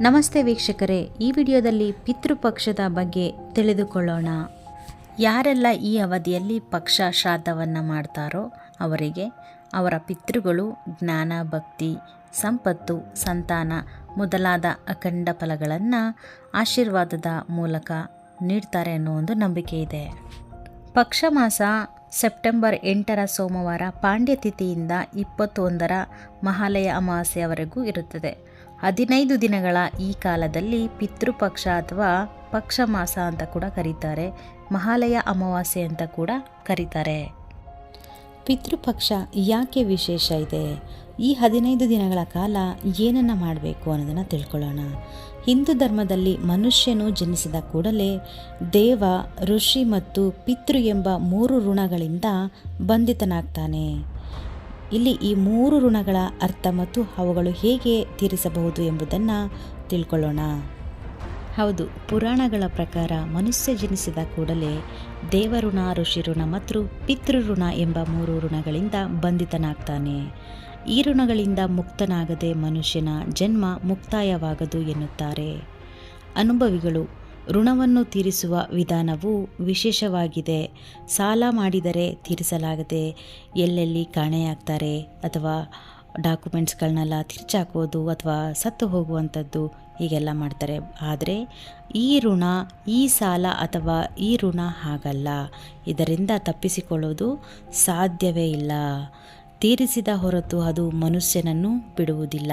ನಮಸ್ತೆ ವೀಕ್ಷಕರೇ, ಈ ವಿಡಿಯೋದಲ್ಲಿ ಪಿತೃಪಕ್ಷದ ಬಗ್ಗೆ ತಿಳಿದುಕೊಳ್ಳೋಣ. ಯಾರೆಲ್ಲ ಈ ಅವಧಿಯಲ್ಲಿ ಪಕ್ಷ ಶ್ರಾದ್ದವನ್ನು ಮಾಡ್ತಾರೋ ಅವರಿಗೆ ಅವರ ಪಿತೃಗಳು ಜ್ಞಾನ, ಭಕ್ತಿ, ಸಂಪತ್ತು, ಸಂತಾನ ಮೊದಲಾದ ಅಖಂಡ ಫಲಗಳನ್ನು ಆಶೀರ್ವಾದದ ಮೂಲಕ ನೀಡ್ತಾರೆ ಅನ್ನೋ ಒಂದು ನಂಬಿಕೆ ಇದೆ. ಪಕ್ಷ ಮಾಸ ಸೆಪ್ಟೆಂಬರ್ ಎಂಟರ ಸೋಮವಾರ ಪಾಂಡ್ಯ ತಿಥಿಯಿಂದ ಇಪ್ಪತ್ತೊಂದರ ಮಹಾಲಯ ಅಮಾವಾಸ್ಯವರೆಗೂ ಇರುತ್ತದೆ. ಹದಿನೈದು ದಿನಗಳ ಈ ಕಾಲದಲ್ಲಿ ಪಿತೃಪಕ್ಷ ಅಥವಾ ಪಕ್ಷ ಮಾಸ ಅಂತ ಕೂಡ ಕರೀತಾರೆ. ಮಹಾಲಯ ಅಮಾವಾಸ್ಯೆ ಅಂತ ಕೂಡ ಕರೀತಾರೆ. ಪಿತೃಪಕ್ಷ ಯಾಕೆ ವಿಶೇಷ ಇದೆ? ಈ ಹದಿನೈದು ದಿನಗಳ ಕಾಲ ಏನನ್ನು ಮಾಡಬೇಕು ಅನ್ನೋದನ್ನು ತಿಳ್ಕೊಳ್ಳೋಣ. ಹಿಂದೂ ಧರ್ಮದಲ್ಲಿ ಮನುಷ್ಯನು ಜನಿಸಿದ ಕೂಡಲೇ ದೇವ, ಋಷಿ ಮತ್ತು ಪಿತೃ ಎಂಬ ಮೂರು ಋಣಗಳಿಂದ ಬಂಧಿತನಾಗ್ತಾನೆ. ಇಲ್ಲಿ ಈ ಮೂರು ಋಣಗಳ ಅರ್ಥ ಮತ್ತು ಅವುಗಳು ಹೇಗೆ ತೀರಿಸಬಹುದು ಎಂಬುದನ್ನು ತಿಳ್ಕೊಳ್ಳೋಣ. ಹೌದು, ಪುರಾಣಗಳ ಪ್ರಕಾರ ಮನುಷ್ಯ ಜನಿಸಿದ ಕೂಡಲೇ ದೇವಋಣ, ಋಷಿಋಣ ಮತ್ತು ಪಿತೃಋಣ ಎಂಬ ಮೂರು ಋಣಗಳಿಂದ ಬಂಧಿತನಾಗ್ತಾನೆ. ಈ ಋಣಗಳಿಂದ ಮುಕ್ತನಾಗದೆ ಮನುಷ್ಯನ ಜನ್ಮ ಮುಕ್ತಾಯವಾಗದು ಎನ್ನುತ್ತಾರೆ. ಅನುಭವಿಗಳು ಋಣವನ್ನು ತೀರಿಸುವ ವಿಧಾನವು ವಿಶೇಷವಾಗಿದೆ. ಸಾಲ ಮಾಡಿದರೆ ತೀರಿಸಲಾಗದೆ ಎಲ್ಲೆಲ್ಲಿ ಕಾಣೆಯಾಗ್ತಾರೆ ಅಥವಾ ಡಾಕ್ಯುಮೆಂಟ್ಸ್ಗಳನ್ನೆಲ್ಲ ತಿರ್ಚಾಕೋದು ಅಥವಾ ಸತ್ತು ಹೋಗುವಂಥದ್ದು ಹೀಗೆಲ್ಲ ಮಾಡ್ತಾರೆ. ಆದರೆ ಈ ಋಣ, ಈ ಸಾಲ ಅಥವಾ ಈ ಋಣ ಹಾಗಲ್ಲ. ಇದರಿಂದ ತಪ್ಪಿಸಿಕೊಳ್ಳೋದು ಸಾಧ್ಯವೇ ಇಲ್ಲ. ತೀರಿಸಿದ ಹೊರತು ಅದು ಮನುಷ್ಯನನ್ನು ಬಿಡುವುದಿಲ್ಲ.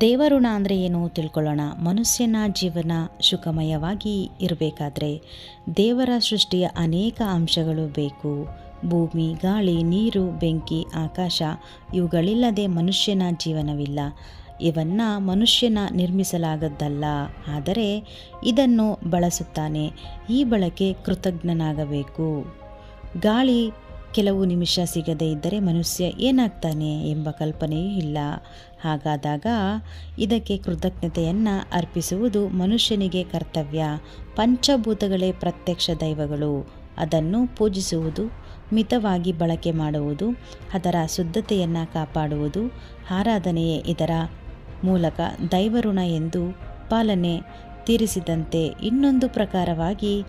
ದೇವಋಣ ಅಂದರೆ ಏನು ತಿಳ್ಕೊಳ್ಳೋಣ. ಮನುಷ್ಯನ ಜೀವನ ಸುಖಮಯವಾಗಿ ಇರಬೇಕಾದ್ರೆ ದೇವರ ಸೃಷ್ಟಿಯ ಅನೇಕ ಅಂಶಗಳು ಬೇಕು. ಭೂಮಿ, ಗಾಳಿ, ನೀರು, ಬೆಂಕಿ, ಆಕಾಶ ಇವುಗಳಿಲ್ಲದೆ ಮನುಷ್ಯನ ಜೀವನವಿಲ್ಲ. ಇವನ್ನ ಮನುಷ್ಯನ ನಿರ್ಮಿಸಲಾಗದ್ದಲ್ಲ. ಆದರೆ ಇದನ್ನು ಬಳಸುತ್ತಾನೆ. ಈ ಬಳಕೆ ಕೃತಜ್ಞನಾಗಬೇಕು. ಗಾಳಿ ಕೆಲವು ನಿಮಿಷ ಸಿಗದೇ ಇದ್ದರೆ ಮನುಷ್ಯ ಏನಾಗ್ತಾನೆ ಎಂಬ ಕಲ್ಪನೆಯೂ ಇಲ್ಲ. ಹಾಗಾದಾಗ ಇದಕ್ಕೆ ಕೃತಜ್ಞತೆಯನ್ನು ಅರ್ಪಿಸುವುದು ಮನುಷ್ಯನಿಗೆ ಕರ್ತವ್ಯ. ಪಂಚಭೂತಗಳೇ ಪ್ರತ್ಯಕ್ಷ ದೈವಗಳು. ಅದನ್ನು ಪೂಜಿಸುವುದು, ಮಿತವಾಗಿ ಬಳಕೆ ಮಾಡುವುದು, ಅದರ ಶುದ್ಧತೆಯನ್ನು ಕಾಪಾಡುವುದು, ಆರಾಧನೆಯೇ ಇದರ ಮೂಲಕ ದೈವಋಣ ಎಂದು ಪಾಲನೆ ತೀರಿಸಿದಂತೆ ಇನ್ನೊಂದು ಪ್ರಕಾರವಾಗಿ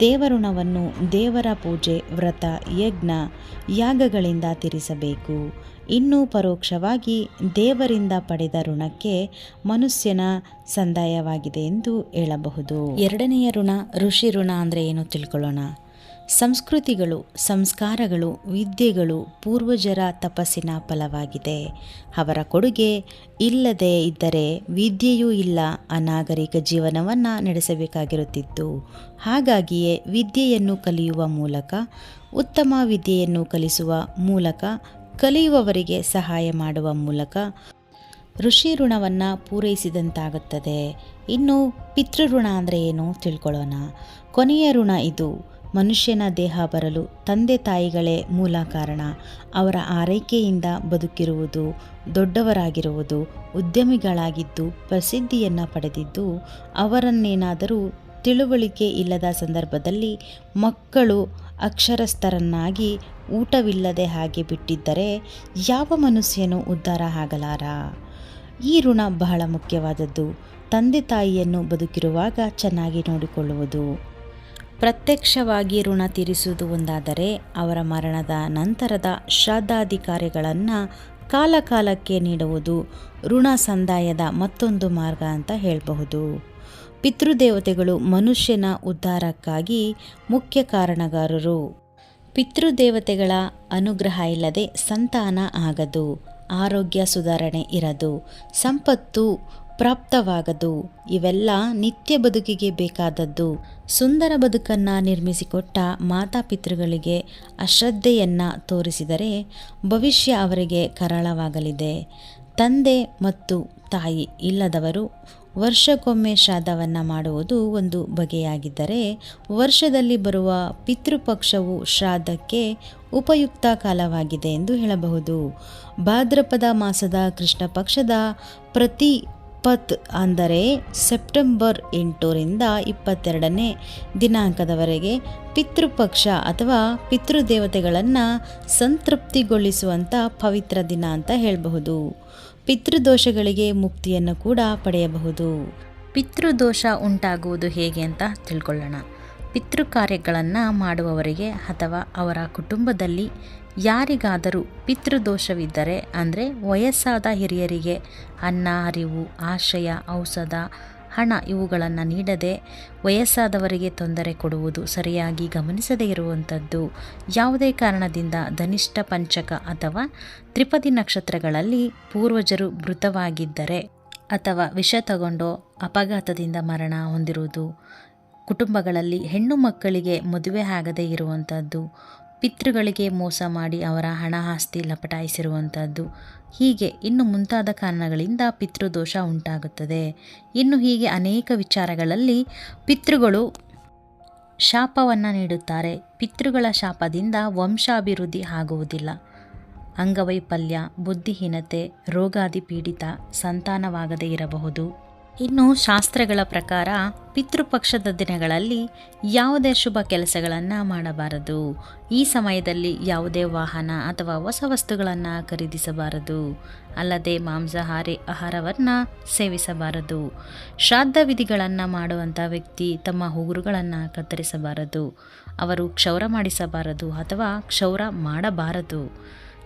ದೇವಋಣವನ್ನು ದೇವರ ಪೂಜೆ, ವ್ರತ, ಯಜ್ಞ, ಯಾಗಗಳಿಂದ ತೀರಿಸಬೇಕು. ಇನ್ನೂ ಪರೋಕ್ಷವಾಗಿ ದೇವರಿಂದ ಪಡೆದ ಋಣಕ್ಕೆ ಮನುಷ್ಯನ ಸಂದಾಯವಾಗಿದೆ ಎಂದು ಹೇಳಬಹುದು. ಎರಡನೆಯ ಋಣ ಋಷಿ ಋಣ ಅಂದರೆ ಏನು ತಿಳ್ಕೊಳ್ಳೋಣ. ಸಂಸ್ಕೃತಿಗಳು, ಸಂಸ್ಕಾರಗಳು, ವಿದ್ಯೆಗಳು ಪೂರ್ವಜರ ತಪಸ್ಸಿನ ಫಲವಾಗಿದೆ. ಅವರ ಕೊಡುಗೆ ಇಲ್ಲದೆ ಇದ್ದರೆ ವಿದ್ಯೆಯೂ ಇಲ್ಲ, ಅನಾಗರಿಕ ಜೀವನವನ್ನು ನಡೆಸಬೇಕಾಗಿರುತ್ತಿತ್ತು. ಹಾಗಾಗಿಯೇ ವಿದ್ಯೆಯನ್ನು ಕಲಿಯುವ ಮೂಲಕ, ಉತ್ತಮ ವಿದ್ಯೆಯನ್ನು ಕಲಿಸುವ ಮೂಲಕ, ಕಲಿಯುವವರಿಗೆ ಸಹಾಯ ಮಾಡುವ ಮೂಲಕ ಋಷಿ ಋಣವನ್ನು ಪೂರೈಸಿದಂತಾಗುತ್ತದೆ. ಇನ್ನು ಪಿತೃಋಣ ಅಂದರೆ ಏನು ತಿಳ್ಕೊಳ್ಳೋಣ. ಕೊನೆಯ ಋಣ ಇದು. ಮನುಷ್ಯನ ದೇಹ ಬರಲು ತಂದೆ ತಾಯಿಗಳೇ ಮೂಲ ಕಾರಣ. ಅವರ ಆರೈಕೆಯಿಂದ ಬದುಕಿರುವುದು, ದೊಡ್ಡವರಾಗಿರುವುದು, ಉದ್ಯಮಿಗಳಾಗಿದ್ದು ಪ್ರಸಿದ್ಧಿಯನ್ನು ಪಡೆದಿದ್ದು, ಅವರನ್ನೇನಾದರೂ ತಿಳುವಳಿಕೆ ಇಲ್ಲದ ಸಂದರ್ಭದಲ್ಲಿ ಮಕ್ಕಳು ಅಕ್ಷರಸ್ಥರನ್ನಾಗಿ ಊಟವಿಲ್ಲದೆ ಹಾಗೆ ಬಿಟ್ಟಿದ್ದರೆ ಯಾವ ಮನುಷ್ಯನೂ ಉದ್ಧಾರ ಆಗಲಾರ? ಈ ಋಣ ಬಹಳ ಮುಖ್ಯವಾದದ್ದು. ತಂದೆ ತಾಯಿಯನ್ನು ಬದುಕಿರುವಾಗ ಚೆನ್ನಾಗಿ ನೋಡಿಕೊಳ್ಳುವುದು. ಪ್ರತ್ಯಕ್ಷವಾಗಿ ಋಣ ತೀರಿಸುವುದು ಒಂದಾದರೆ ಅವರ ಮರಣದ ನಂತರದ ಶ್ರದ್ಧಾಧಿಕಾರಿಗಳನ್ನು ಕಾಲಕಾಲಕ್ಕೆ ನೀಡುವುದು ಋಣ ಸಂದಾಯದ ಮತ್ತೊಂದು ಮಾರ್ಗ ಅಂತ ಹೇಳಬಹುದು. ಪಿತೃದೇವತೆಗಳು ಮನುಷ್ಯನ ಉದ್ಧಾರಕ್ಕಾಗಿ ಮುಖ್ಯ ಕಾರಣಗಾರರು. ಪಿತೃದೇವತೆಗಳ ಅನುಗ್ರಹ ಇಲ್ಲದೆ ಸಂತಾನ ಆಗದು. ಆರೋಗ್ಯ ಸುಧಾರಣೆ ಇರದು. ಸಂಪತ್ತು ಪ್ರಾಪ್ತವಾಗದು ಇವೆಲ್ಲ ನಿತ್ಯ ಬದುಕಿಗೆ ಬೇಕಾದದ್ದು. ಸುಂದರ ಬದುಕನ್ನು ನಿರ್ಮಿಸಿಕೊಟ್ಟ ಮಾತಾಪಿತೃಗಳಿಗೆ ಅಶ್ರದ್ಧೆಯನ್ನು ತೋರಿಸಿದರೆ ಭವಿಷ್ಯ ಅವರಿಗೆ ಕರಾಳವಾಗಲಿದೆ. ತಂದೆ ಮತ್ತು ತಾಯಿ ಇಲ್ಲದವರು ವರ್ಷಕ್ಕೊಮ್ಮೆ ಶ್ರಾದ್ದವನ್ನು ಮಾಡುವುದು ಒಂದು ಬಗೆಯಾಗಿದ್ದರೆ ವರ್ಷದಲ್ಲಿ ಬರುವ ಪಿತೃಪಕ್ಷವು ಶ್ರಾದ್ದಕ್ಕೆ ಉಪಯುಕ್ತ ಕಾಲವಾಗಿದೆ ಎಂದು ಹೇಳಬಹುದು. ಭಾದ್ರಪದ ಮಾಸದ ಕೃಷ್ಣ ಪಕ್ಷದ ಪ್ರತಿ ಇಪ್ಪತ್ತು ಅಂದರೆ ಸೆಪ್ಟೆಂಬರ್ ಎಂಟರಿಂದ ಇಪ್ಪತ್ತೆರಡನೇ ದಿನಾಂಕದವರೆಗೆ ಪಿತೃಪಕ್ಷ ಅಥವಾ ಪಿತೃದೇವತೆಗಳನ್ನು ಸಂತೃಪ್ತಿಗೊಳಿಸುವಂಥ ಪವಿತ್ರ ದಿನ ಅಂತ ಹೇಳಬಹುದು. ಪಿತೃದೋಷಗಳಿಗೆ ಮುಕ್ತಿಯನ್ನು ಕೂಡ ಪಡೆಯಬಹುದು. ಪಿತೃದೋಷ ಉಂಟಾಗುವುದು ಹೇಗೆ ಅಂತ ತಿಳ್ಕೊಳ್ಳೋಣ. ಪಿತೃ ಕಾರ್ಯಗಳನ್ನು ಮಾಡುವವರಿಗೆ ಅಥವಾ ಅವರ ಕುಟುಂಬದಲ್ಲಿ ಯಾರಿಗಾದರೂ ಪಿತೃದೋಷವಿದ್ದರೆ, ಅಂದರೆ ವಯಸ್ಸಾದ ಹಿರಿಯರಿಗೆ ಅನ್ನ, ಅರಿವು, ಆಶ್ರಯ, ಔಷಧ, ಹಣ ಇವುಗಳನ್ನು ನೀಡದೆ ವಯಸ್ಸಾದವರಿಗೆ ತೊಂದರೆ ಕೊಡುವುದು ಸರಿಯಾಗಿ ಗಮನಿಸದೇ ಇರುವಂಥದ್ದು. ಯಾವುದೇ ಕಾರಣದಿಂದ ಧನಿಷ್ಠ ಪಂಚಕ ಅಥವಾ ತ್ರಿಪದಿ ನಕ್ಷತ್ರಗಳಲ್ಲಿ ಪೂರ್ವಜರು ಮೃತವಾಗಿದ್ದರೆ ಅಥವಾ ವಿಷ ತಗೊಂಡು ಅಪಘಾತದಿಂದ ಮರಣ ಹೊಂದಿರುವುದು ಕುಟುಂಬಗಳಲ್ಲಿ ಹೆಣ್ಣು ಮಕ್ಕಳಿಗೆ ಮದುವೆ ಆಗದೇ ಇರುವಂಥದ್ದು. ಪಿತೃಗಳಿಗೆ ಮೋಸ ಮಾಡಿ ಅವರ ಹಣ ಆಸ್ತಿ ಲಪಟಾಯಿಸಿರುವಂಥದ್ದು. ಹೀಗೆ ಇನ್ನು ಮುಂತಾದ ಕಾರಣಗಳಿಂದ ಪಿತೃದೋಷ ಉಂಟಾಗುತ್ತದೆ. ಇನ್ನು ಹೀಗೆ ಅನೇಕ ವಿಚಾರಗಳಲ್ಲಿ ಪಿತೃಗಳು ಶಾಪವನ್ನು ನೀಡುತ್ತಾರೆ. ಪಿತೃಗಳ ಶಾಪದಿಂದ ವಂಶಾಭಿವೃದ್ಧಿ ಆಗುವುದಿಲ್ಲ. ಅಂಗವೈಫಲ್ಯ, ಬುದ್ಧಿಹೀನತೆ ರೋಗಾದಿ ಪೀಡಿತ ಸಂತಾನವಾಗದೇ ಇರಬಹುದು. ಇನ್ನು ಶಾಸ್ತ್ರಗಳ ಪ್ರಕಾರ ಪಿತೃಪಕ್ಷದ ದಿನಗಳಲ್ಲಿ ಯಾವುದೇ ಶುಭ ಕೆಲಸಗಳನ್ನು ಮಾಡಬಾರದು. ಈ ಸಮಯದಲ್ಲಿ ಯಾವುದೇ ವಾಹನ ಅಥವಾ ಹೊಸ ವಸ್ತುಗಳನ್ನು ಖರೀದಿಸಬಾರದು. ಅಲ್ಲದೆ ಮಾಂಸಾಹಾರಿ ಆಹಾರವನ್ನು ಸೇವಿಸಬಾರದು. ಶ್ರಾದ್ದ ವಿಧಿಗಳನ್ನು ಮಾಡುವಂಥ ವ್ಯಕ್ತಿ ತಮ್ಮ ಉಗುರುಗಳನ್ನು ಕತ್ತರಿಸಬಾರದು. ಅವರು ಕ್ಷೌರ ಮಾಡಿಸಬಾರದು ಅಥವಾ ಕ್ಷೌರ ಮಾಡಬಾರದು.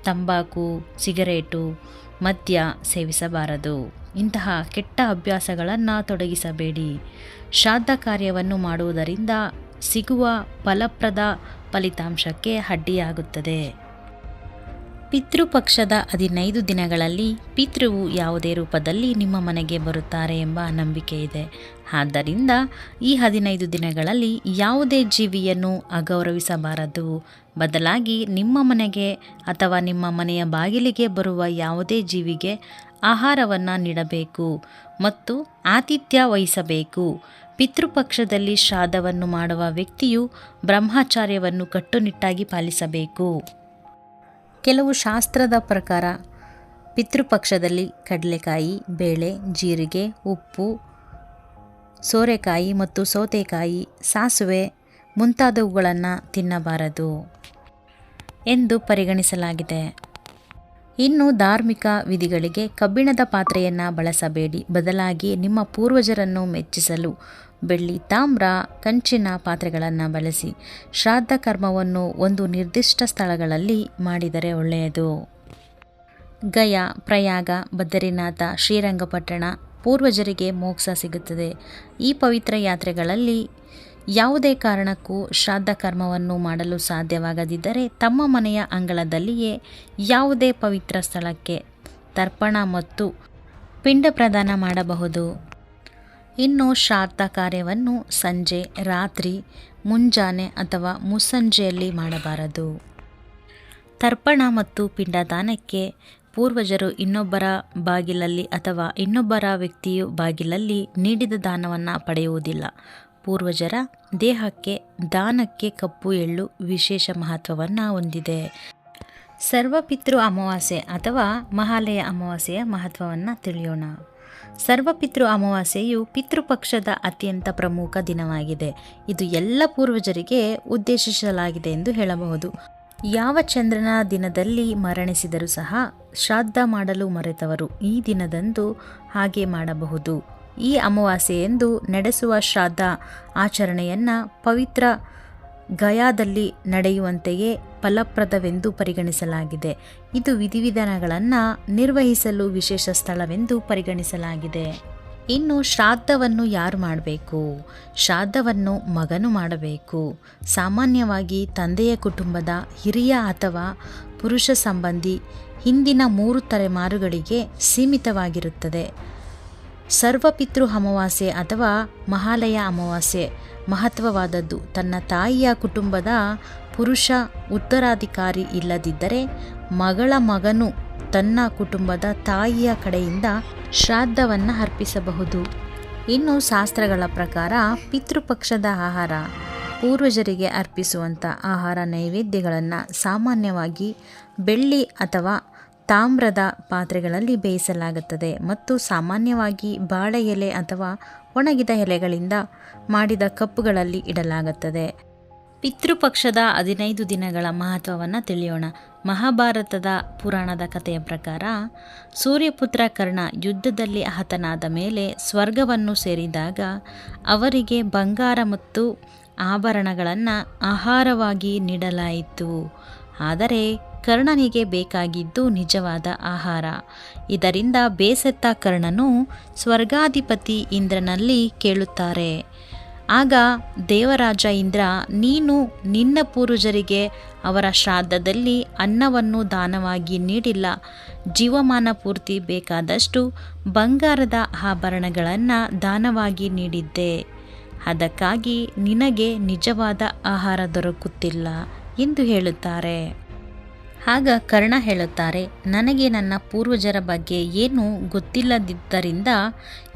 ತಂಬಾಕು, ಸಿಗರೇಟು, ಮದ್ಯ ಸೇವಿಸಬಾರದು. ಇಂತಹ ಕೆಟ್ಟ ಅಭ್ಯಾಸಗಳನ್ನು ತೊಡಗಿಸಬೇಡಿ. ಶ್ರಾದ್ದ ಕಾರ್ಯವನ್ನು ಮಾಡುವುದರಿಂದ ಸಿಗುವ ಫಲಪ್ರದ ಫಲಿತಾಂಶಕ್ಕೆ ಅಡ್ಡಿಯಾಗುತ್ತದೆ. ಪಿತೃಪಕ್ಷದ ಹದಿನೈದು ದಿನಗಳಲ್ಲಿ ಪಿತೃವು ಯಾವುದೇ ರೂಪದಲ್ಲಿ ನಿಮ್ಮ ಮನೆಗೆ ಬರುತ್ತಾರೆ ಎಂಬ ನಂಬಿಕೆ ಇದೆ. ಆದ್ದರಿಂದ ಈ ಹದಿನೈದು ದಿನಗಳಲ್ಲಿ ಯಾವುದೇ ಜೀವಿಯನ್ನು ಅಗೌರವಿಸಬಾರದು. ಬದಲಾಗಿ ನಿಮ್ಮ ಮನೆಗೆ ಅಥವಾ ನಿಮ್ಮ ಮನೆಯ ಬಾಗಿಲಿಗೆ ಬರುವ ಯಾವುದೇ ಜೀವಿಗೆ ಆಹಾರವನ್ನು ನೀಡಬೇಕು ಮತ್ತು ಆತಿಥ್ಯ ವಹಿಸಬೇಕು. ಪಿತೃಪಕ್ಷದಲ್ಲಿ ಶ್ರಾದವನ್ನು ಮಾಡುವ ವ್ಯಕ್ತಿಯು ಬ್ರಹ್ಮಾಚಾರ್ಯವನ್ನು ಕಟ್ಟುನಿಟ್ಟಾಗಿ ಪಾಲಿಸಬೇಕು. ಕೆಲವು ಶಾಸ್ತ್ರದ ಪ್ರಕಾರ, ಪಿತೃಪಕ್ಷದಲ್ಲಿ ಕಡಲೆಕಾಯಿ, ಬೇಳೆ, ಜೀರಿಗೆ, ಉಪ್ಪು, ಸೋರೆಕಾಯಿ ಮತ್ತು ಸೌತೆಕಾಯಿ, ಸಾಸುವೆ ಮುಂತಾದವುಗಳನ್ನು ತಿನ್ನಬಾರದು ಎಂದು ಪರಿಗಣಿಸಲಾಗಿದೆ. ಇನ್ನು ಧಾರ್ಮಿಕ ವಿಧಿಗಳಿಗೆ ಕಬ್ಬಿಣದ ಪಾತ್ರೆಯನ್ನು ಬಳಸಬೇಡಿ. ಬದಲಾಗಿ ನಿಮ್ಮ ಪೂರ್ವಜರನ್ನು ಮೆಚ್ಚಿಸಲು ಬೆಳ್ಳಿ ತಾಮ್ರ, ಕಂಚಿನ ಪಾತ್ರೆಗಳನ್ನು ಬಳಸಿ ಶ್ರಾದ್ದ ಕರ್ಮವನ್ನು ಒಂದು ನಿರ್ದಿಷ್ಟ ಸ್ಥಳಗಳಲ್ಲಿ ಮಾಡಿದರೆ ಒಳ್ಳೆಯದು. ಗಯಾ, ಪ್ರಯಾಗ, ಬದ್ರಿನಾಥ, ಶ್ರೀರಂಗಪಟ್ಟಣ ಪೂರ್ವಜರಿಗೆ ಮೋಕ್ಷ ಸಿಗುತ್ತದೆ. ಈ ಪವಿತ್ರ ಯಾತ್ರೆಗಳಲ್ಲಿ ಯಾವುದೇ ಕಾರಣಕ್ಕೂ ಶ್ರಾದ್ದ ಕರ್ಮವನ್ನು ಮಾಡಲು ಸಾಧ್ಯವಾಗದಿದ್ದರೆ ತಮ್ಮ ಮನೆಯ ಅಂಗಳದಲ್ಲಿಯೇ ಯಾವುದೇ ಪವಿತ್ರ ಸ್ಥಳಕ್ಕೆ ತರ್ಪಣ ಮತ್ತು ಪಿಂಡ ಪ್ರದಾನ ಮಾಡಬಹುದು. ಇನ್ನು ಶ್ರಾದ್ದ ಕಾರ್ಯವನ್ನು ಸಂಜೆ, ರಾತ್ರಿ, ಮುಂಜಾನೆ ಅಥವಾ ಮುಸ್ಸಂಜೆಯಲ್ಲಿ ಮಾಡಬಾರದು. ತರ್ಪಣ ಮತ್ತು ಪಿಂಡದಾನಕ್ಕೆ ಪೂರ್ವಜರು ಇನ್ನೊಬ್ಬರ ಬಾಗಿಲಲ್ಲಿ ಅಥವಾ ಇನ್ನೊಬ್ಬರ ವ್ಯಕ್ತಿಯು ಬಾಗಿಲಲ್ಲಿ ನೀಡಿದ ದಾನವನ್ನು ಪಡೆಯುವುದಿಲ್ಲ. ಪೂರ್ವಜರ ದೇಹಕ್ಕೆ, ದಾನಕ್ಕೆ ಕಪ್ಪು ಎಳ್ಳು ವಿಶೇಷ ಮಹತ್ವವನ್ನು ಹೊಂದಿದೆ. ಸರ್ವಪಿತೃ ಅಮಾವಾಸ್ಯೆ ಅಥವಾ ಮಹಾಲಯ ಅಮಾವಾಸ್ಯೆಯ ಮಹತ್ವವನ್ನು ತಿಳಿಯೋಣ. ಸರ್ವಪಿತೃ ಅಮಾವಾಸ್ಯೆಯು ಪಿತೃಪಕ್ಷದ ಅತ್ಯಂತ ಪ್ರಮುಖ ದಿನವಾಗಿದೆ. ಇದು ಎಲ್ಲ ಪೂರ್ವಜರಿಗೆ ಉದ್ದೇಶಿಸಲಾಗಿದೆ ಎಂದು ಹೇಳಬಹುದು. ಯಾವ ಚಂದ್ರನ ದಿನದಲ್ಲಿ ಮರಣಿಸಿದರೂ ಸಹ ಶ್ರಾದ್ದ ಮಾಡಲು ಮರೆತವರು ಈ ದಿನದಂದು ಹಾಗೆ ಮಾಡಬಹುದು. ಈ ಅಮಾವಾಸ್ಯೆಯೆಂದು ನಡೆಸುವ ಶ್ರಾದ್ದ ಆಚರಣೆಯನ್ನು ಪವಿತ್ರ ಗಯಾದಲ್ಲಿ ನಡೆಯುವಂತೆಯೇ ಫಲಪ್ರದವೆಂದು ಪರಿಗಣಿಸಲಾಗಿದೆ. ಇದು ವಿಧಿವಿಧಾನಗಳನ್ನು ನಿರ್ವಹಿಸಲು ವಿಶೇಷ ಸ್ಥಳವೆಂದು ಪರಿಗಣಿಸಲಾಗಿದೆ. ಇನ್ನು ಶ್ರಾದ್ದವನ್ನು ಯಾರು ಮಾಡಬೇಕು? ಶ್ರಾದ್ದವನ್ನು ಮಗನು ಮಾಡಬೇಕು. ಸಾಮಾನ್ಯವಾಗಿ ತಂದೆಯ ಕುಟುಂಬದ ಹಿರಿಯ ಅಥವಾ ಪುರುಷ ಸಂಬಂಧಿ ಹಿಂದಿನ ಮೂರು ತಲೆಮಾರುಗಳಿಗೆ ಸೀಮಿತವಾಗಿರುತ್ತದೆ. ಸರ್ವಪಿತೃ ಅಮಾವಾಸ್ಯೆ ಅಥವಾ ಮಹಾಲಯ ಅಮಾವಾಸ್ಯೆ. ಮಹತ್ವವಾದದ್ದು, ತನ್ನ ತಾಯಿಯ ಕುಟುಂಬದ ಪುರುಷ ಉತ್ತರಾಧಿಕಾರಿ ಇಲ್ಲದಿದ್ದರೆ ಮಗಳ ಮಗನು ತನ್ನ ಕುಟುಂಬದ ತಾಯಿಯ ಕಡೆಯಿಂದ ಶ್ರಾದ್ದವನ್ನು ಅರ್ಪಿಸಬಹುದು. ಇನ್ನು ಶಾಸ್ತ್ರಗಳ ಪ್ರಕಾರ ಪಿತೃಪಕ್ಷದ ಆಹಾರ, ಪೂರ್ವಜರಿಗೆ ಅರ್ಪಿಸುವಂಥ ಆಹಾರ ನೈವೇದ್ಯಗಳನ್ನು ಸಾಮಾನ್ಯವಾಗಿ ಬೆಳ್ಳಿ ಅಥವಾ ತಾಮ್ರದ ಪಾತ್ರೆಗಳಲ್ಲಿ ಬೇಯಿಸಲಾಗುತ್ತದೆ ಮತ್ತು ಸಾಮಾನ್ಯವಾಗಿ ಬಾಳೆ ಎಲೆ ಅಥವಾ ಒಣಗಿದ ಎಲೆಗಳಿಂದ ಮಾಡಿದ ಕಪ್ಪುಗಳಲ್ಲಿ ಇಡಲಾಗುತ್ತದೆ. ಪಿತೃಪಕ್ಷದ ಹದಿನೈದು ದಿನಗಳ ಮಹತ್ವವನ್ನು ತಿಳಿಯೋಣ. ಮಹಾಭಾರತದ ಪುರಾಣದ ಕಥೆಯ ಪ್ರಕಾರ, ಸೂರ್ಯಪುತ್ರ ಕರ್ಣ ಯುದ್ಧದಲ್ಲಿ ಹತನಾದ ಮೇಲೆ ಸ್ವರ್ಗವನ್ನು ಸೇರಿದಾಗ ಅವರಿಗೆ ಬಂಗಾರ ಮತ್ತು ಆಭರಣಗಳನ್ನು ಆಹಾರವಾಗಿ ನೀಡಲಾಯಿತು. ಆದರೆ ಕರ್ಣನಿಗೆ ಬೇಕಾಗಿದ್ದು ನಿಜವಾದ ಆಹಾರ. ಇದರಿಂದ ಬೇಸತ್ತ ಕರ್ಣನು ಸ್ವರ್ಗಾಧಿಪತಿ ಇಂದ್ರನಲ್ಲಿ ಕೇಳುತ್ತಾರೆ. ಆಗ ದೇವರಾಜ ಇಂದ್ರ, ನೀನು ನಿನ್ನ ಪೂರ್ವಜರಿಗೆ ಅವರ ಶ್ರಾದ್ದದಲ್ಲಿ ಅನ್ನವನ್ನು ದಾನವಾಗಿ ನೀಡಿಲ್ಲ. ಜೀವಮಾನ ಪೂರ್ತಿ ಬೇಕಾದಷ್ಟು ಬಂಗಾರದ ಆಭರಣಗಳನ್ನು ದಾನವಾಗಿ ನೀಡಿದ್ದೆ. ಅದಕ್ಕಾಗಿ ನಿನಗೆ ನಿಜವಾದ ಆಹಾರ ದೊರಕುತ್ತಿಲ್ಲ ಎಂದು ಹೇಳುತ್ತಾರೆ. ಆಗ ಕರ್ಣ ಹೇಳುತ್ತಾರೆ, ನನಗೆ ನನ್ನ ಪೂರ್ವಜರ ಬಗ್ಗೆ ಏನು ಗೊತ್ತಿಲ್ಲದಿದ್ದರಿಂದ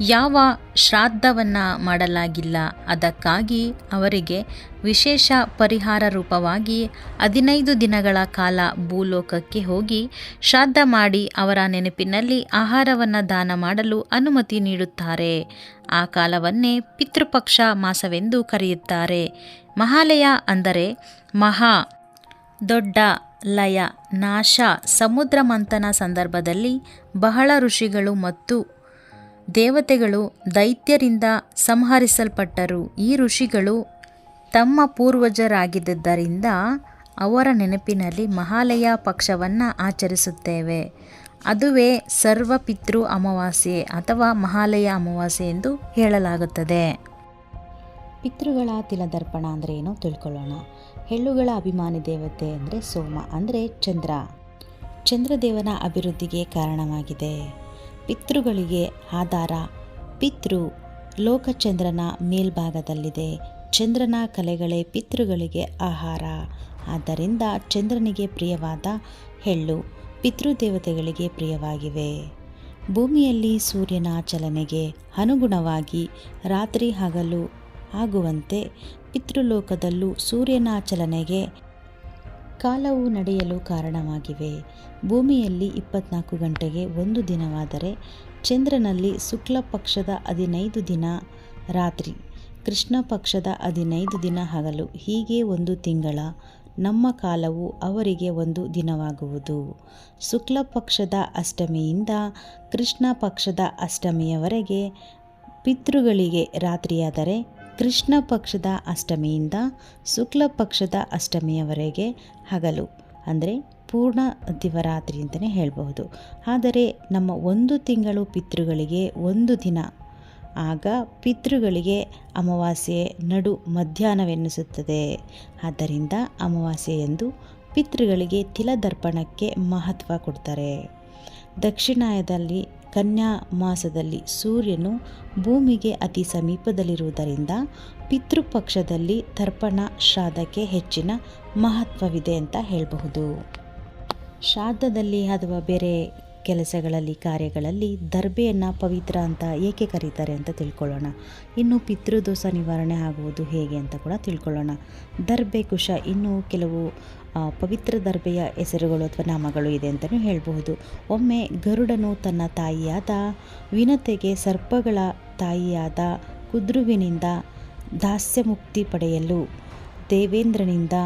ಯಾವ ಶ್ರಾದ್ದವನ್ನು ಮಾಡಲಾಗಿಲ್ಲ. ಅದಕ್ಕಾಗಿ ಅವರಿಗೆ ವಿಶೇಷ ಪರಿಹಾರ ರೂಪವಾಗಿ ಹದಿನೈದು ದಿನಗಳ ಕಾಲ ಭೂಲೋಕಕ್ಕೆ ಹೋಗಿ ಶ್ರಾದ್ದ ಮಾಡಿ ಅವರ ನೆನಪಿನಲ್ಲಿ ಆಹಾರವನ್ನು ದಾನ ಮಾಡಲು ಅನುಮತಿ ನೀಡುತ್ತಾರೆ. ಆ ಕಾಲವನ್ನೇ ಪಿತೃಪಕ್ಷ ಮಾಸವೆಂದು ಕರೆಯುತ್ತಾರೆ. ಮಹಾಲಯ ಅಂದರೆ ಮಹಾ, ದೊಡ್ಡ ಲಯ, ನಾಶ, ಸಮುದ್ರ ಮಂಥನ ಸಂದರ್ಭದಲ್ಲಿ ಬಹಳ ಋಷಿಗಳು ಮತ್ತು ದೇವತೆಗಳು ದೈತ್ಯರಿಂದ ಸಂಹರಿಸಲ್ಪಟ್ಟರು. ಈ ಋಷಿಗಳು ತಮ್ಮ ಪೂರ್ವಜರಾಗಿದ್ದರಿಂದ ಅವರ ನೆನಪಿನಲ್ಲಿ ಮಹಾಲಯ ಪಕ್ಷವನ್ನು ಆಚರಿಸುತ್ತೇವೆ. ಅದುವೇ ಸರ್ವಪಿತೃ ಅಮಾವಾಸ್ಯೆ ಅಥವಾ ಮಹಾಲಯ ಅಮಾವಾಸ್ಯೆ ಎಂದು ಹೇಳಲಾಗುತ್ತದೆ. ಪಿತೃಗಳ ತಿಲದರ್ಪಣ ಅಂದರೆ ಏನು? ತಿಳ್ಕೊಳ್ಳೋಣ. ಹೆಳ್ಳುಗಳ ಅಭಿಮಾನಿ ದೇವತೆ ಅಂದರೆ ಸೋಮ, ಅಂದರೆ ಚಂದ್ರ. ಚಂದ್ರದೇವನ ಅಭಿವೃದ್ಧಿಗೆ ಕಾರಣವಾಗಿದೆ. ಪಿತೃಗಳಿಗೆ ಆಧಾರ. ಪಿತೃ ಲೋಕಚಂದ್ರನ ಮೇಲ್ಭಾಗದಲ್ಲಿದೆ. ಚಂದ್ರನ ಕಲೆಗಳೇ ಪಿತೃಗಳಿಗೆ ಆಹಾರ. ಆದ್ದರಿಂದ ಚಂದ್ರನಿಗೆ ಪ್ರಿಯವಾದ ಹೆಳ್ಳು ಪಿತೃದೇವತೆಗಳಿಗೆ ಪ್ರಿಯವಾಗಿವೆ. ಭೂಮಿಯಲ್ಲಿ ಸೂರ್ಯನ ಚಲನೆಗೆ ಅನುಗುಣವಾಗಿ ರಾತ್ರಿ ಹಗಲು ಆಗುವಂತೆ ಪಿತೃಲೋಕದಲ್ಲೂ ಸೂರ್ಯನ ಚಲನೆಗೆ ಕಾಲವು ನಡೆಯಲು ಕಾರಣವಾಗಿವೆ. ಭೂಮಿಯಲ್ಲಿ ಇಪ್ಪತ್ನಾಲ್ಕು ಗಂಟೆಗೆ ಒಂದು ದಿನವಾದರೆ ಚಂದ್ರನಲ್ಲಿ ಶುಕ್ಲ ಪಕ್ಷದ ಹದಿನೈದು ದಿನ ರಾತ್ರಿ, ಕೃಷ್ಣ ಪಕ್ಷದ ಹದಿನೈದು ದಿನ ಹಗಲು, ಹೀಗೆ ಒಂದು ತಿಂಗಳ ನಮ್ಮ ಕಾಲವು ಅವರಿಗೆ ಒಂದು ದಿನವಾಗುವುದು. ಶುಕ್ಲ ಪಕ್ಷದ ಅಷ್ಟಮಿಯಿಂದ ಕೃಷ್ಣ ಪಕ್ಷದ ಅಷ್ಟಮಿಯವರೆಗೆ ಪಿತೃಗಳಿಗೆ ರಾತ್ರಿಯಾದರೆ ಕೃಷ್ಣ ಪಕ್ಷದ ಅಷ್ಟಮಿಯಿಂದ ಶುಕ್ಲ ಪಕ್ಷದ ಅಷ್ಟಮಿಯವರೆಗೆ ಹಗಲು, ಅಂದರೆ ಪೂರ್ಣ ದಿವರಾತ್ರಿ ಅಂತಲೇ ಹೇಳಬಹುದು. ಆದರೆ ನಮ್ಮ ಒಂದು ತಿಂಗಳು ಪಿತೃಗಳಿಗೆ ಒಂದು ದಿನ, ಆಗ ಪಿತೃಗಳಿಗೆ ಅಮಾವಾಸ್ಯೆ ನಡು ಮಧ್ಯಾಹ್ನವೆನ್ನಿಸುತ್ತದೆ ಆದ್ದರಿಂದ ಅಮಾವಾಸ್ಯೆ ಎಂದು ಪಿತೃಗಳಿಗೆ ತಿಲದರ್ಪಣಕ್ಕೆ ಮಹತ್ವ ಕೊಡ್ತಾರೆ. ದಕ್ಷಿಣಾಯದಲ್ಲಿ ಕನ್ಯಾ ಮಾಸದಲ್ಲಿ ಸೂರ್ಯನು ಭೂಮಿಗೆ ಅತಿ ಸಮೀಪದಲ್ಲಿರುವುದರಿಂದ ಪಿತೃಪಕ್ಷದಲ್ಲಿ ತರ್ಪಣ ಶ್ರಾದ್ದಕ್ಕೆ ಹೆಚ್ಚಿನ ಮಹತ್ವವಿದೆ ಅಂತ ಹೇಳಬಹುದು. ಶ್ರಾದ್ದದಲ್ಲಿ ಅಥವಾ ಬೇರೆ ಕೆಲಸಗಳಲ್ಲಿ, ಕಾರ್ಯಗಳಲ್ಲಿ ದರ್ಬೆಯನ್ನು ಪವಿತ್ರ ಅಂತ ಏಕೆ ಕರೀತಾರೆ ಅಂತ ತಿಳ್ಕೊಳ್ಳೋಣ. ಇನ್ನು ಪಿತೃದೋಷ ನಿವಾರಣೆ ಆಗುವುದು ಹೇಗೆ ಅಂತ ಕೂಡ ತಿಳ್ಕೊಳ್ಳೋಣ. ದರ್ಬೆ ಕುಶ ಇನ್ನೂ ಕೆಲವು ಪವಿತ್ರ ದರ್ಬೆಯ ಹೆಸರುಗಳು ಅಥವಾ ನಾಮಗಳು ಇದೆ ಅಂತಲೂ ಹೇಳಬಹುದು. ಒಮ್ಮೆ ಗರುಡನು ತನ್ನ ತಾಯಿಯಾದ ವಿನತೆಗೆ ಸರ್ಪಗಳ ತಾಯಿಯಾದ ಕುದ್ರುವಿನಿಂದ ದಾಸ್ಯ ಮುಕ್ತಿ ಪಡೆಯಲು ದೇವೇಂದ್ರನಿಂದ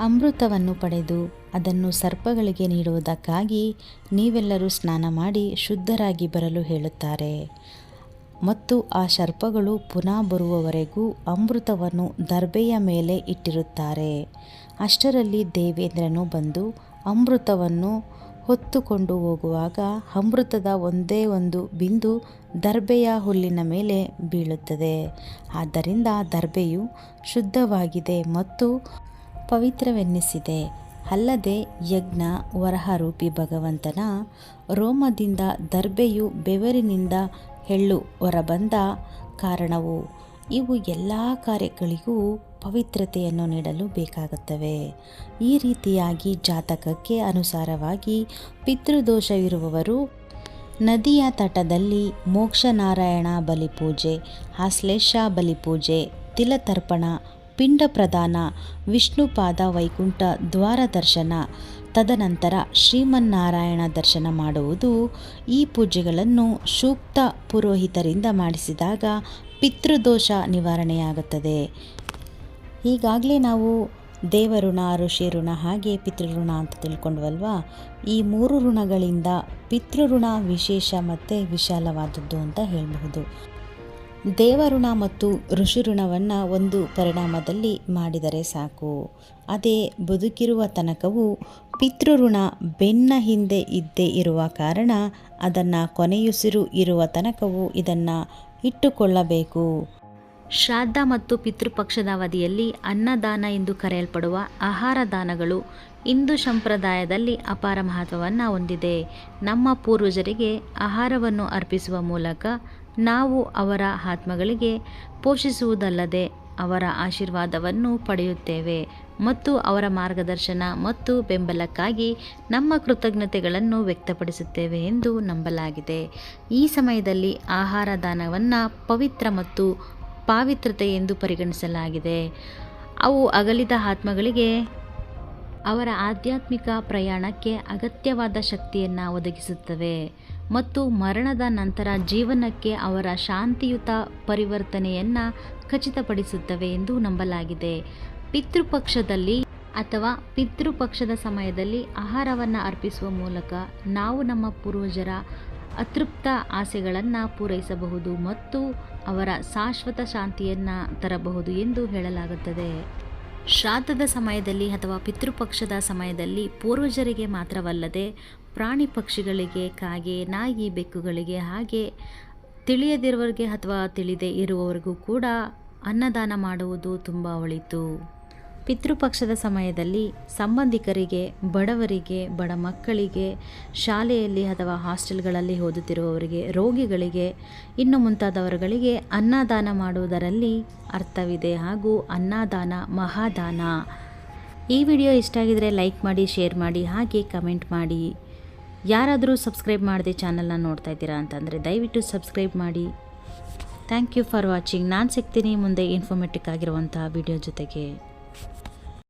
ಅಮೃತವನ್ನು ಪಡೆದು ಅದನ್ನು ಸರ್ಪಗಳಿಗೆ ನೀಡುವುದಕ್ಕಾಗಿ ನೀವೆಲ್ಲರೂ ಸ್ನಾನ ಮಾಡಿ ಶುದ್ಧರಾಗಿ ಬರಲು ಹೇಳುತ್ತಾರೆ. ಮತ್ತು ಆ ಸರ್ಪಗಳು ಪುನಃ ಬರುವವರೆಗೂ ಅಮೃತವನ್ನು ದರ್ಬೆಯ ಮೇಲೆ ಇಟ್ಟಿರುತ್ತಾರೆ. ಅಷ್ಟರಲ್ಲಿ ದೇವೇಂದ್ರನು ಬಂದು ಅಮೃತವನ್ನು ಹೊತ್ತುಕೊಂಡು ಹೋಗುವಾಗ ಅಮೃತದ ಒಂದೇ ಒಂದು ಬಿಂದು ದರ್ಬೆಯ ಹುಲ್ಲಿನ ಮೇಲೆ ಬೀಳುತ್ತದೆ. ಆದ್ದರಿಂದ ದರ್ಬೆಯು ಶುದ್ಧವಾಗಿದೆ ಮತ್ತು ಪವಿತ್ರವೆನ್ನಿಸಿದೆ. ಅಲ್ಲದೆ ಯಜ್ಞ, ವರಹರೂಪಿ ಭಗವಂತನ ರೋಮದಿಂದ ದರ್ಬೆಯು ಬೆವರಿನಿಂದ ಹೆಳ್ಳು ಹೊರಬಂದ ಕಾರಣವು ಇವು ಎಲ್ಲ ಕಾರ್ಯಗಳಿಗೂ ಪವಿತ್ರತೆಯನ್ನು ನೀಡಲು ಬೇಕಾಗುತ್ತವೆ. ಈ ರೀತಿಯಾಗಿ ಜಾತಕಕ್ಕೆ ಅನುಸಾರವಾಗಿ ಪಿತೃದೋಷವಿರುವವರು ನದಿಯ ತಟದಲ್ಲಿ ಮೋಕ್ಷನಾರಾಯಣ ಬಲಿಪೂಜೆ ಆಶ್ಲೇಷ ಬಲಿಪೂಜೆ, ತಿಲತರ್ಪಣ ಪಿಂಡ ಪ್ರದಾನ ವಿಷ್ಣುಪಾದ ವೈಕುಂಠ ದ್ವಾರ ದರ್ಶನ. ತದನಂತರ ಶ್ರೀಮನ್ನಾರಾಯಣ ದರ್ಶನ ಮಾಡುವುದು. ಈ ಪೂಜೆಗಳನ್ನು ಸೂಕ್ತ ಪುರೋಹಿತರಿಂದ ಮಾಡಿಸಿದಾಗ ಪಿತೃದೋಷ ನಿವಾರಣೆಯಾಗುತ್ತದೆ. ಈಗಾಗಲೇ ನಾವು ದೇವಋಣ ಋಷಿ ಋಣ ಹಾಗೆ ಪಿತೃಋಣ ಅಂತ ತಿಳ್ಕೊಂಡ್ವಲ್ವಾ? ಈ ಮೂರು ಋಣಗಳಿಂದ ಪಿತೃಋಣ ವಿಶೇಷ ಮತ್ತು ವಿಶಾಲವಾದದ್ದು ಅಂತ ಹೇಳಬಹುದು. ದೇವಋಣ ಮತ್ತು ಋಷಿ ಋಣವನ್ನು ಒಂದು ಪರಿಣಾಮದಲ್ಲಿ ಮಾಡಿದರೆ ಸಾಕು. ಅದೇ ಬದುಕಿರುವ ತನಕವು ಪಿತೃಋಣ ಬೆನ್ನ ಹಿಂದೆ ಇದ್ದೇ ಇರುವ ಕಾರಣ ಅದನ್ನು ಕೊನೆಯುಸಿರು ಇರುವ ತನಕವು ಇದನ್ನು ಇಟ್ಟುಕೊಳ್ಳಬೇಕು. ಶ್ರಾದ್ದ ಮತ್ತು ಪಿತೃಪಕ್ಷದ ಅವಧಿಯಲ್ಲಿ ಅನ್ನದಾನ ಎಂದು ಕರೆಯಲ್ಪಡುವ ಆಹಾರ ದಾನಗಳು ಹಿಂದೂ ಸಂಪ್ರದಾಯದಲ್ಲಿ ಅಪಾರ ಮಹತ್ವವನ್ನು ಹೊಂದಿದೆ. ನಮ್ಮ ಪೂರ್ವಜರಿಗೆ ಆಹಾರವನ್ನು ಅರ್ಪಿಸುವ ಮೂಲಕ ನಾವು ಅವರ ಆತ್ಮಗಳಿಗೆ ಪೋಷಿಸುವುದಲ್ಲದೆ ಅವರ ಆಶೀರ್ವಾದವನ್ನು ಪಡೆಯುತ್ತೇವೆ ಮತ್ತು ಅವರ ಮಾರ್ಗದರ್ಶನ ಮತ್ತು ಬೆಂಬಲಕ್ಕಾಗಿ ನಮ್ಮ ಕೃತಜ್ಞತೆಗಳನ್ನು ವ್ಯಕ್ತಪಡಿಸುತ್ತೇವೆ ಎಂದು ನಂಬಲಾಗಿದೆ. ಈ ಸಮಯದಲ್ಲಿ ಆಹಾರ ದಾನವನ್ನು ಪವಿತ್ರ ಮತ್ತು ಪಾವಿತ್ರತೆ ಎಂದು ಪರಿಗಣಿಸಲಾಗಿದೆ. ಅವು ಅಗಲಿದ ಆತ್ಮಗಳಿಗೆ ಅವರ ಆಧ್ಯಾತ್ಮಿಕ ಪ್ರಯಾಣಕ್ಕೆ ಅಗತ್ಯವಾದ ಶಕ್ತಿಯನ್ನು ಒದಗಿಸುತ್ತವೆ. ಮತ್ತು ಮರಣದ ನಂತರ ಜೀವನಕ್ಕೆ ಅವರ ಶಾಂತಿಯುತ ಪರಿವರ್ತನೆಯನ್ನು ಖಚಿತಪಡಿಸುತ್ತವೆ ಎಂದು ನಂಬಲಾಗಿದೆ. ಪಿತೃಪಕ್ಷದಲ್ಲಿ ಅಥವಾ ಪಿತೃಪಕ್ಷದ ಸಮಯದಲ್ಲಿ ಆಹಾರವನ್ನು ಅರ್ಪಿಸುವ ಮೂಲಕ ನಾವು ನಮ್ಮ ಪೂರ್ವಜರ ಅತೃಪ್ತ ಆಸೆಗಳನ್ನು ಪೂರೈಸಬಹುದು ಮತ್ತು ಅವರ ಶಾಶ್ವತ ಶಾಂತಿಯನ್ನು ತರಬಹುದು ಎಂದು ಹೇಳಲಾಗುತ್ತದೆ. ಶ್ರಾದ್ದದ ಸಮಯದಲ್ಲಿ ಅಥವಾ ಪಿತೃಪಕ್ಷದ ಸಮಯದಲ್ಲಿ ಪೂರ್ವಜರಿಗೆ ಮಾತ್ರವಲ್ಲದೆ ಪ್ರಾಣಿ ಪಕ್ಷಿಗಳಿಗೆ, ಕಾಗೆ, ನಾಯಿ ಬೆಕ್ಕುಗಳಿಗೆ ಹಾಗೆ ತಿಳಿಯದಿರುವವರಿಗೆ ಅಥವಾ ತಿಳಿದೇ ಇರುವವರಿಗೂ ಕೂಡ ಅನ್ನದಾನ ಮಾಡುವುದು ತುಂಬ ಒಳಿತು. ಪಿತೃಪಕ್ಷದ ಸಮಯದಲ್ಲಿ ಸಂಬಂಧಿಕರಿಗೆ, ಬಡವರಿಗೆ, ಬಡ ಮಕ್ಕಳಿಗೆ, ಶಾಲೆಯಲ್ಲಿ ಅಥವಾ ಹಾಸ್ಟೆಲ್ಗಳಲ್ಲಿ ಓದುತ್ತಿರುವವರಿಗೆ, ರೋಗಿಗಳಿಗೆ, ಇನ್ನು ಮುಂತಾದವರುಗಳಿಗೆ ಅನ್ನದಾನ ಮಾಡುವುದರಲ್ಲಿ ಅರ್ಥವಿದೆ ಹಾಗೂ ಅನ್ನದಾನ ಮಹಾದಾನ. ಈ ವಿಡಿಯೋ ಇಷ್ಟ ಆಗಿದರೆ ಲೈಕ್ ಮಾಡಿ, ಶೇರ್ ಮಾಡಿ, ಹಾಗೆ ಕಮೆಂಟ್ ಮಾಡಿ. ಯಾರಾದರೂ ಸಬ್ಸ್ಕ್ರೈಬ್ ಮಾಡಿದೆ ಚಾನಲ್ನ ನೋಡ್ತಾ ಇದ್ದೀರಾ ಅಂತಂದರೆ ದಯವಿಟ್ಟು ಸಬ್ಸ್ಕ್ರೈಬ್ ಮಾಡಿ. ಥ್ಯಾಂಕ್ ಯು ಫಾರ್ ವಾಚಿಂಗ್ ನಾನು ಸಿಗ್ತೀನಿ ಮುಂದೆ ಇನ್ಫಾರ್ಮೇಟಿಕ್ ಆಗಿರುವಂಥ ವಿಡಿಯೋ ಜೊತೆಗೆ.